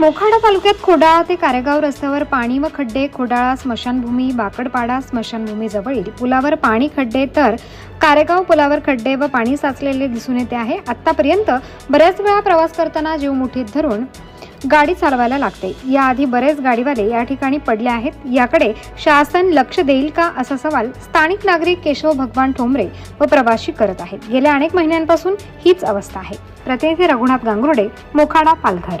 मोखाडा तालुक्यात खोडाळा ते कारेगाव रस्त्यावर पाणी व खड्डे खोडाळा स्मशानभूमी बाकडपाडा स्मशानभूमी जवळील पुलावर पाणी खड्डे. तर कारेगाव पुलावर खड्डे व पाणी साचलेले दिसून येते आहे. आतापर्यंत बऱ्याच वेळा प्रवास करताना जीव मुठीत धरून गाडी चालवायला लागते. याआधी बरेच गाडीवाले या ठिकाणी पडले आहेत. याकडे शासन लक्ष देईल का असा सवाल स्थानिक नागरिक केशव भगवान ठोंबरे व प्रवासी करत आहेत. गेल्या अनेक महिन्यांपासून हीच अवस्था आहे. प्रतिनिधी रघुनाथ गांगुर्डे मोखाडा पालघर.